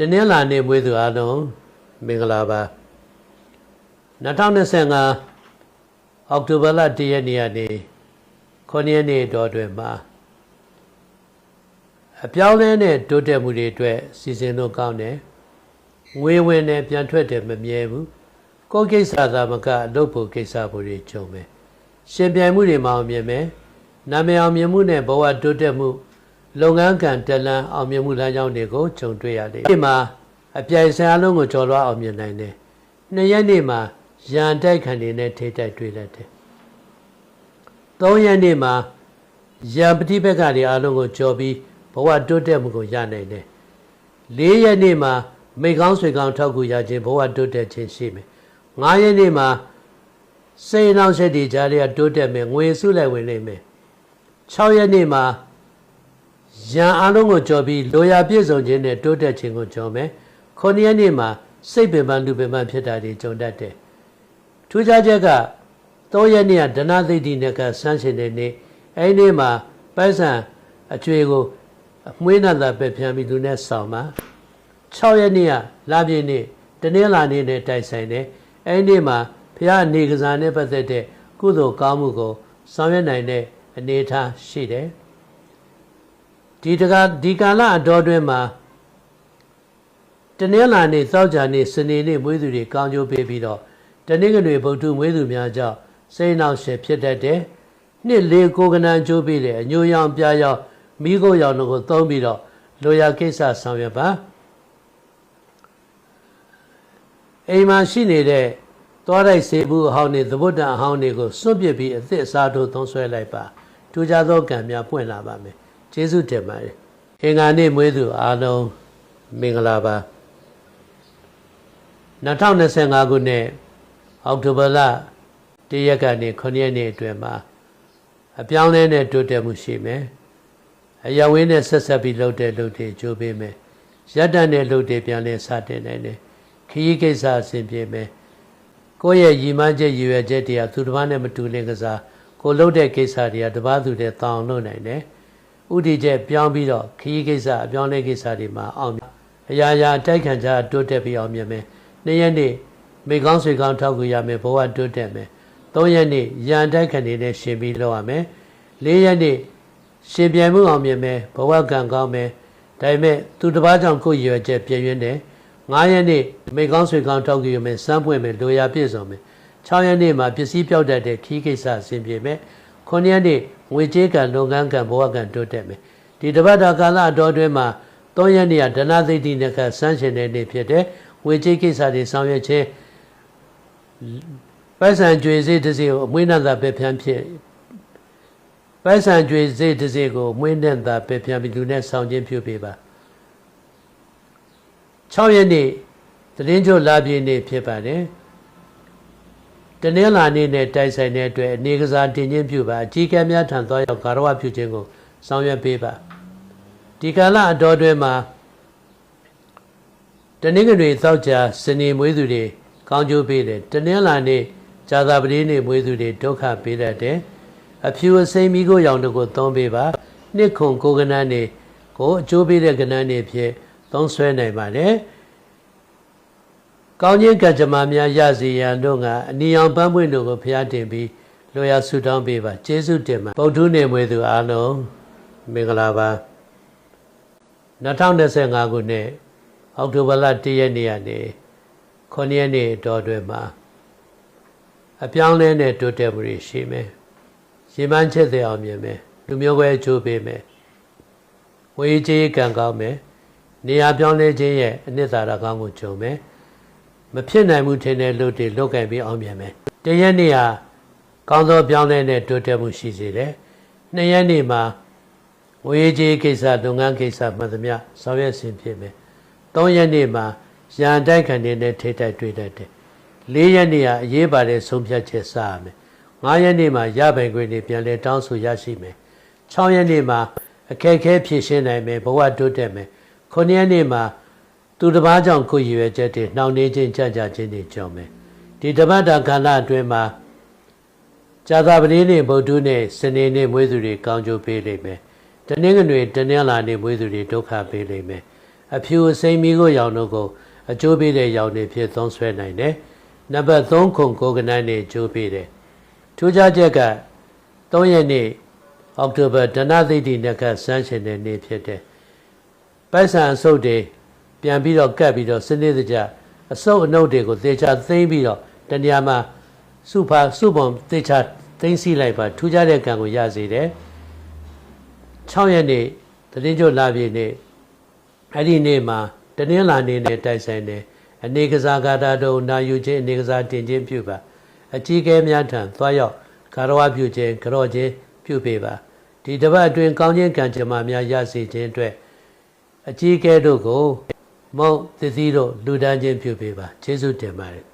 တနင်္လာနေ့မွေးသူအားလုံးမင်္ဂလာပါ2025အောက်တိုဘာလ1ရက်နေ့ကနေ9ရက်နေ့တော်တွင်မှာအပြောင်းလဲနဲ့တိုးတက်မှုတွေအတွက်စီစဉ်လို့ကောင်းတယ်ငွေဝင်နဲ့ပြန်ထွက်တယ်မမြဲဘူးကိုယ်ကိစ္စသာမကအလုပ်ဖို့ကိစ္စဖို့တွေကြုံမယ်ရှင်ပြိုင်မှုတွေမအောင်မြင်မယ်နာမည်အောင်မြင်မှုနဲ့ဘဝတိုးတက်မှု လုပ်ငန်းကံတလန်အောင်မြင်မှုလမ်းကြောင်းတွေကိုခြုံတွေ့ရတယ်ဒီမှာအပြိုင်ဆိုင်အလုံးကိုကျော်လွှားအောင်မြင်နိုင်တယ်နှစ်ရက်နေ့မှာရန်တိုက်ခံနေနဲ့ထိတိုက်တွေ့တတ်တယ်သုံးရက်နေ့မှာရန်ပฏิဘက်ကတွေအလုံးကိုကျော်ပြီးဘဝတိုးတက်မှုကိုရနိုင်တယ်လေးရက်နေ့မှာမိကောင်းဆွေကောင်းထောက်ကူရခြင်းဘဝတိုးတက်ခြင်းရှိမယ်ငါးရက်နေ့မှာစိတ်နှောက်ချက်တွေကြားရတိုးတက်မယ်ငွေစုလိုက်ဝင်နိုင်မယ်6ရက်နေ့မှာ ရန်အလုံးကိုကြော်ပြီးလိုရာပြည့်စုံခြင်းနဲ့တိုးတက်ခြင်းကိုကြော်မယ်ခုနှစ်ရက်နေ့မှာစိတ်ပင်ပန်းလူပင်ပန်းဖြစ်တာတွေကြုံတတ်တယ်ထူးခြားချက်က၃ရက်နေ့ကဒနာသိတိနဲ့ကဆန်းရှင်တဲ့နေ့အဲဒီနေ့မှာပိုက်ဆံအကျွေကိုမွေးနာတာပဲဖြန်းပြီးသူနဲ့ဆောင်ပါ6ရက်နေ့ကလာပြည့်နေ့တနင်္လာနေ့နဲ့တိုက်ဆိုင်တယ်အဲဒီနေ့မှာဘုရားနေကစားနဲ့ပတ်သက်တဲ့ကုသိုလ်ကောင်းမှုကိုဆောင်ရွက်နိုင်တဲ့အနေအထားရှိတယ် ဒီတကဒီကာလအတော်တွင်မှာတနင်္လာနေ့စောက်ကြနေ့စနေနေ့မွေးသူတွေကောင်းကျိုးပေးပြီးတော့တနင်္ဂနွေဗုဒ္ဓမွေးသူများကြောင့်စိတ်နှောက်ရှက်ဖြစ်တတ်တယ်နှစ်လေးကိုကနန်ကျိုးပေးတယ်အညိုရောင်ပြားရောင်မိခိုးရောင်တို့ကိုသုံးပြီးတော့လိုရာကိစ္စဆောင်ရွက်ပါအိမ်မှာရှိနေတဲ့သွားတိုက်စေဘူးအဟောင်းတွေသဘုတ်တန်အဟောင်းတွေကိုစွန့်ပစ်ပြီးအသစ်အစားတို့သုံးဆွဲလိုက်ပါထူးခြားသောကံများပွင့်လာပါမယ် ကျေးဇူးတင်ပါတယ်အင်္ဂါနေ့မွေးသူအားလုံးမင်္ဂလာပါ2025ခုနှစ်အောက်တိုဘာလတရက်ကနေ9ရက်နေ့အတွင်းမှာအပြောင်းလဲနဲ့တိုးတက်မှုရှိမယ်အရဝင်းနဲ့ဆက်ဆက်ပြီးလှုပ်တဲ့လှုပ်တွေကြိုးပေးမယ်ရက်တန်တဲ့လှုပ်တွေပြန်လဲစတင်နိုင်တယ်ခရီးကိစ္စအဆင်ပြေမယ်ကိုယ့်ရဲ့ရည်မှန်းချက်ရည်ရွယ်ချက်တွေကသူတစ်ပါးနဲ့မတူလင်ကစားကိုလှုပ်တဲ့ကိစ္စတွေကတစ်ပါးသူတည်းတောင်းလုပ်နိုင်တယ် ဥတီချက်ပြောင်းပြီးတော့ခရီးကိစ္စအပြောင်းလဲကိစ္စတွေမှာအောင်အရာရာတိုက်ခံကြတိုးတက်ပြီးအောင်မြင်မယ်နှစ်ရက်နေ့မိကောင်းဆွေကောင်းထောက်ကူရမယ်ဘဝတိုးတက်မယ်သုံးရက်နေ့ရန်တိုက်ခံနေတဲ့ရှင်ပြီးလောက်ရမယ်လေးရက်နေ့ရှင်ပြိုင်မှုအောင်မြင်မယ်ဘဝကံကောင်းမယ်ဒါပေမဲ့သူတစ်ပါးကြောင့်ကိုယ်ရွယ်ချက်ပြည့်ရင်းတယ်9ရက်နေ့မိကောင်းဆွေကောင်းထောက်ကြည့်ရမယ်စမ်းပွင့်မယ်လိုရာပြည့်စုံမယ်6ရက်နေ့မှာပစ္စည်းပြောက်တတ်တဲ့ခီးကိစ္စအဆင်ပြေမယ် 9ရက်နေ့ငွေကြေးကံလုပ်ငန်းကံဘဝကံတိုးတက်မယ်ဒီတပတ်တာကာလအတော်တွင်းမှာ3ရက်နေ့ကဒနာသိတိနဲ့ကဆန်းရှင်တဲ့နေ့ဖြစ်တဲ့ငွေကြေးကိစ္စတွေဆောင်ရွက်ခြင်းပိုက်ဆံကြွေစေးတစ်စီကိုအမွေးနှံသာပဲဖြန်းဖြစ်ပိုက်ဆံကြွေစေးတစ်စီကိုမွေးနှံသာပဲဖြန်းပြီးလူနဲ့ဆောင်ခြင်းပြုပေးပါ6ရက်နေ့သတင်းချုပ်လာပြည့်နေ့ဖြစ်ပါတယ် တနင်္လာနေ့နဲ့တိုက်ဆိုင်တဲ့အတွက်အနေကစားတင်ခြင်းပြုပါအကြီးကဲများထံသွားရောက်ဂါရဝပြုခြင်းကိုဆောင်ရွက်ပေးပါဒီကာလအတော်တွင်မှာတနင်္ဂနွေသောက်ကြစနေမွေးသူတွေကောင်းကျိုးပေးတယ်တနင်္လာနေ့ဇာတာပတိနေ့မွေးသူတွေဒုက္ခပေးတတ်တယ်အဖြူအစိမ်းမိကိုရောင်တို့ကိုသုံးပေးပါနှစ်ခွန်ကိုကနန်းနေကိုအကျိုးပေးတဲ့ကနန်းနေဖြစ်သုံးဆွဲနိုင်ပါတယ် ကောင်းခြင်းကကြမ္မာများရစီရန်တို့ကအနီအောင်ပန်းပွင့်တို့ကိုဖျားတင်ပြီးလိုရာဆုတောင်းပေးပါကျေးဇူးတင်ပါဗုဒ္ဓနေမွေသူအားလုံးမင်္ဂလာပါ2025ခုနှစ်အောက်တိုဘာလ1ရက်နေ့ကနေ9ရက်နေ့တော်တွင်မှာအပြောင်းလဲနဲ့တိုးတက်မှုတွေရှိမယ်။ရေမှန်းချက်တဲ့အောင်မြင်မယ်။လူမျိုးပဲအကျိုးပေးမယ်။ဝေးကြီးကံကောင်းမယ်။နေရာပြောင်းလဲခြင်းရဲ့အနှစ်သာရကောင်းကိုကြုံမယ်။ မဖြစ်နိုင်မှုထင်တဲ့လူတွေလုတ်ကင်ပြီးအောင်မြင်မယ်။တရက်နေ့ဟာကောင်းသောပြောင်းလဲနဲ့တိုးတက်မှုရှိစေတယ်။နှစ်ရက်နေ့မှာဝေးကြီးကိစ္စလုပ်ငန်းကိစ္စမှန်သမျှဆောင်ရွက်ဆင်ဖြစ်မယ်။သုံးရက်နေ့မှာရန်တိုက်ခံနေတဲ့ထိတိုက်တွေ့တတ်တယ်။၄ရက်နေ့ကအရေးပါတဲ့ဆုံးဖြတ်ချက်စရမယ်။၅ရက်နေ့မှာရပိုင်ခွင့်တွေပြန်လဲတောင်းဆိုရရှိမယ်။၆ရက်နေ့မှာအခက်အခဲဖြေရှင်းနိုင်မယ်ဘဝတိုးတက်မယ်။9ရက်နေ့မှာ သူတစ်ပါးကြောင့်ကိုယ်ရွယ်ချက်တွေနှောင့်နှေးခြင်းကြကြခြင်းတွေကြောင့်မယ်။ဒီတပတ်တာခန္ဓာအတွင်းမှာဇာတာပတိနေ့ဗုဒ္ဓနေ့စနေနေ့မွေးသူတွေကောင်းကျိုးပေးလိမ့်မယ်။တနင်္ဂနွေတနင်္လာနေ့မွေးသူတွေဒုက္ခပေးလိမ့်မယ်။အဖြူအစိမ်းမီကိုရောင်တို့ကိုအကျိုးပေးတဲ့ရောင်တွေဖြစ်သုံးဆွဲနိုင်တယ်နံပါတ်3ခုကိုကနန်းနေအကျိုးပေးတယ်ထူးခြားချက်က3ရက်နေ့အောက်တိုဘာဒဏသိတိနကဆန်းရှင်တဲ့နေ့ဖြစ်တယ်ပိုက်ဆံအစုပ်တွေ ပြန်ပြီးတော့ကတ်ပြီးတော့စနစ်တကျအစုပ်အနှုတ်တွေကိုသေချာသိမ့်ပြီးတော့တနေရာမှာစုဖာစုပုံသေချာသိမ့်စီလိုက်ပါထူးခြားတဲ့ကံကိုရစေတယ်6ရက်နေ့တတိကျလာပြည့်နေ့အဲ့ဒီနေ့မှာတနင်္လာနေ့နဲ့တိုက်ဆိုင်တယ်အနေကစားကာတာတို့နာယူခြင်းအနေကစားတင်ခြင်းပြုပါအကြီးကဲများထံသွားရောက်ကာရဝပြုခြင်းကြော့ခြင်းပြုပေးပါဒီတစ်ပတ်အတွင်းကောင်းခြင်းကံကြမ္မာများရစေခြင်းအတွက်အကြီးကဲတို့ကို မုံသတိတို့လူဒန်းခြင်းပြုပေးပါကျေးဇူးတင်ပါတယ်